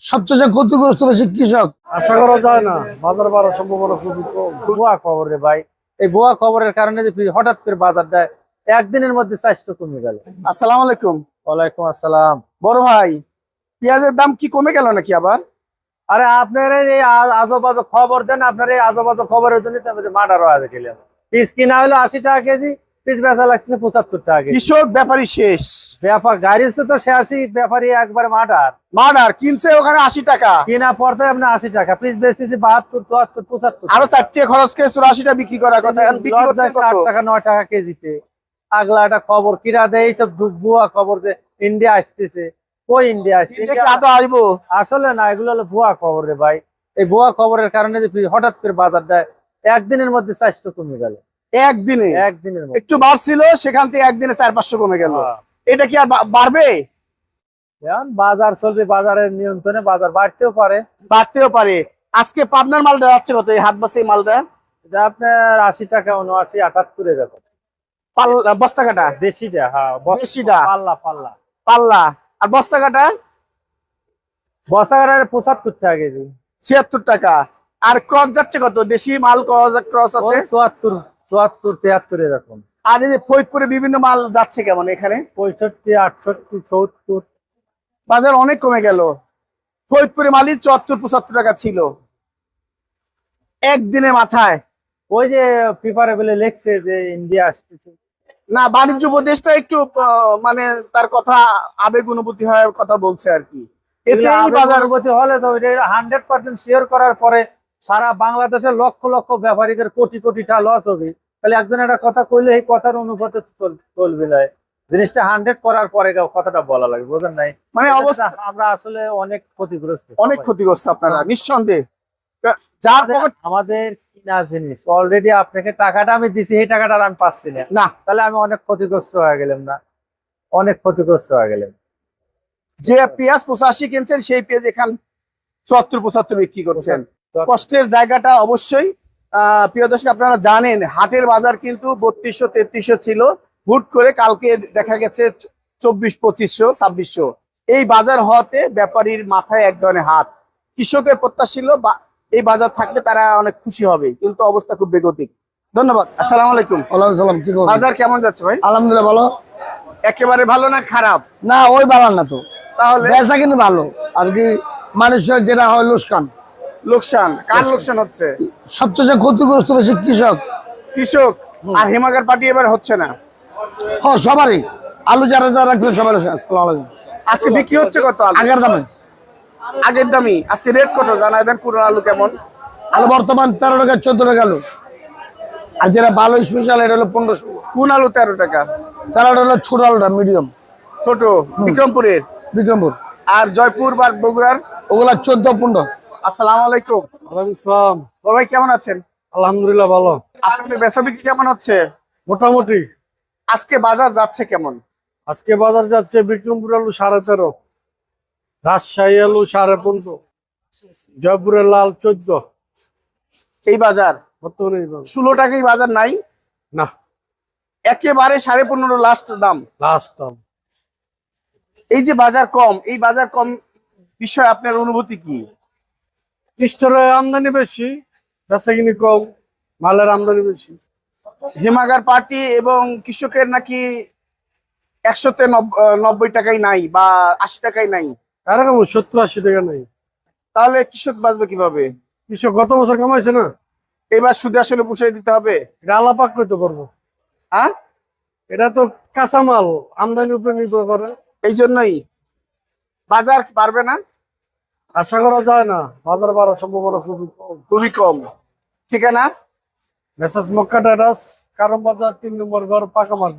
সবচেয়ে ক্ষতিগ্রস্ত বেশি কৃষক? আশা করা যায় না। বাজার বাড়ার সম্ভাবনা খুবই কম। খবর রে ভাই। এই ভুয়া খবরের কারণে যে হঠাৎ করে বাজারটা একদিনের মধ্যে চারশো কমে গেল। আসসালামু আলাইকুম। ওয়ালাইকুম আসসালাম। বড় ভাই পেঁয়াজের দাম কি কমে গেল নাকি আবার? আরে আপনার এই আজব আজব খবর দেন আপনার এই আজব আজব খবরের জন্য মার্ডার হয়ে গেলাম। পিস কিনা হলো আশি টাকা কেজি পিস বেচা লাগছে পঁচাত্তর টাকা কেজি। কৃষক ব্যাপারী শেষ। ব্যাপার গাড়ি তো সে আশি ব্যাপারই একবার মার্ডার। মার্ডার কিনছে ওখানে আশি টাকা। কিনা পড়তে আপনার আশি টাকা। পিস বেচতেছি বাহাত্তর চুয়াত্তর পঁচাত্তর আরও চারটে খরচ খেয়ে চুরাশিটা বিক্রি করার কথা। এখন বিক্রি করছে কত? আট টাকা নয় টাকা কেজিতে। আগলা একটা খবর কিরা দেয় এইসব ভুয়া খবর যে ইন্ডিয়া আসতেছে। কই ইন্ডিয়া আসছে? আসব? আসলে না এগুলো হলো ভুয়া খবর রে ভাই। এই ভুয়া খবরের কারণে যে হঠাৎ করে বাজারটা একদিনের মধ্যে চারশো কমে গেল। একদিনে? একদিনের একটু বাড়ছিল সেখান থেকে একদিনে চার পাঁচশো কমে গেল। হ্যাঁ। এটা কি আর বাড়বে? এখন বাজার চলবে বাজারের নিয়ন্ত্রণে বাজার বাড়তেও পারে। বাড়তেও পারে। আজকে পাবনার মালটা যাচ্ছে কত? এই হাত বাসে মালটা? এটা আপনার আশি টাকা উনআশি আটাত্তর এরকম পাল্লা বস্তা কাটা দেশিটা হ্যাঁ বস- দেশিটা। পাল্লা পাল্লা। পাল্লা। আর বস্তা কাটা বস্তা কাটার পঁচাত্তর টাকা কেজি। ছিয়াত্তর টাকা। আর ক্রস যাচ্ছে কত? দেশি মাল ক্রস ক্রস আছে? চুয়াত্তর চুয়াত্তর তিয়াত্তর এরকম। আর এই যে ফরিদপুরে বিভিন্ন মাল যাচ্ছে কেমন এখানে? পঁয়ষট্টি আটষট্টি সত্তর। বাজার অনেক কমে গেল। ফরিদপুরে মালই চুয়াত্তর পঁচাত্তর টাকা ছিল। একদিনের মাথায়। ওই যে পেপারে বলে লেখছে যে ইন্ডিয়া আসতেছে। না বাণিজ্য উপদেশটা একটু মানে তার কথা আবেগ অনুভূতি হয় কথা বলছে আর কি। বাজার অনুভূতি হলে তো হান্ড্রেড পার্সেন্ট শেয়ার করার পরে সারা বাংলাদেশের লক্ষ লক্ষ ব্যাপারীদের কোটি কোটি টাকা লস হবে। তাহলে একজন একটা কথা কইলে এই কথার অনুপাতে চলবে না। জিনিসটা হান্ড্রেড করার পরে কথাটা বলা লাগে বুঝলেন নাই? মানে অবস্থা আমরা আসলে অনেক ক্ষতিগ্রস্ত অনেক ক্ষতিগ্রস্ত আপনারা নিঃসন্দেহে। যার আমাদের- পকেট আমাদের কিনা জিনিস। অলরেডি আপনাকে টাকাটা আমি দিছি এই টাকাটা আমি পাচ্ছি না। তাহলে আমি অনেক ক্ষতিগ্রস্ত হয়ে গেলাম না। অনেক ক্ষতিগ্রস্ত হয়ে গেলাম। যে পেঁয়াজ পঁচাশি কিনছেন সেই পেঁয়াজ এখান চুয়াত্তর পঁচাত্তর বিক্রি করছেন। কষ্টের জায়গাটা অবশ্যই প্রিয় দর্শক আপনারা জানেন হাটের বাজার কিন্তু বত্রিশশো তেত্রিশশো ছিল। হুট করে কালকে দেখা গেছে চব্বিশ পঁচিশশো ছাব্বিশশো। এই বাজার হওয়াতে ব্যাপারীর মাথায় এক ধরনের হাত। কৃষকের প্রত্যাশা ছিল এই বাজার থাকলে তারা অনেক খুশি হবে কিন্তু অবস্থা খুব বেগতিক। ধন্যবাদ। আসসালামু আলাইকুম। সালাম কি বাজার কেমন যাচ্ছে ভাই? আলহামদুলিল্লাহ ভালো। একেবারে ভালো না খারাপ? না ওই বাড়ান না তো। তাহলে? কিন্তু ভালো। আর কি মানুষের যেটা হয় লোকসান। লোকসান কার লোকসান হচ্ছে? সবচেয়ে ক্ষতিগ্রস্ত বেশি কৃষক। কৃষক আর হিমাগার পার্টি এবার হচ্ছে না। হ সবারই। আলু যারা যারা রাখছে সবাই আসসালামু আজকে বিক্রি হচ্ছে কত আলু? আগের দামে। আগের দামি আজকে রেট কত? জানাই দেন পুরো আলু কেমন? আলু বর্তমান তেরো টাকা চোদ্দ টাকা আলু। আর যেটা ভালো স্পেশাল এটা হলো পনেরোশো। কোন আলু তেরো টাকা? তেরোটা হলো ছোট আলুটা মিডিয়াম ছোট বিক্রমপুরের? বিক্রমপুর। আর জয়পুর বা বগুড়ার? ওগুলা চোদ্দ পনেরো। আসসালামু আলাইকুম। ওয়ালাইকুম আসসালাম ভাই কেমন আছেন? আলহামদুলিল্লাহ ভালো। আপনাদের বেচা বিক্রি কেমন হচ্ছে? মোটামুটি। আজকে বাজার যাচ্ছে কেমন? আজকে বাজার যাচ্ছে বিক্রমপুর আলু সাড়ে তেরো রাজশাহী আলু সাড়ে পনেরো জয়পুরের লাল চোদ্দ। এই বাজার? বর্তমানে। ষোলো টাকাই বাজার নাই? না। একেবারে সাড়ে পনেরো লাস্ট দাম। লাস্ট দাম। এই যে বাজার কম এই বাজার কম বিষয়ে আপনার অনুভূতি কি? স্টোরে আমদানি বেশি বেচা কিনি কম মালের আমদানি বেশি। হিমাগার পার্টি এবং কৃষকের নাকি একশোতে নব- নব্বই টাকাই নাই বা আশি টাকাই নাই। এরকম সত্তর আশি টাকা নেই। তাহলে কৃষক বাঁচবে কীভাবে? কৃষক গত বছর কামাইছে না? এবার সুদে আসলে পুষিয়ে দিতে হবে। এটা আলাপাক করতে পারব। হ্যাঁ এটা তো কাঁচামাল আমদানির উপরে নির্ভর করে। এই জন্যই বাজার পারবে না? আশা করা যায় না বাজার বাড়ার সম্ভাবনা খুবই কম। খুবই কম। ঠিকানা? মেসাজ মক্কা টাটাস কারণ বাজার তিন নম্বর ঘর পাকা মার্কেট।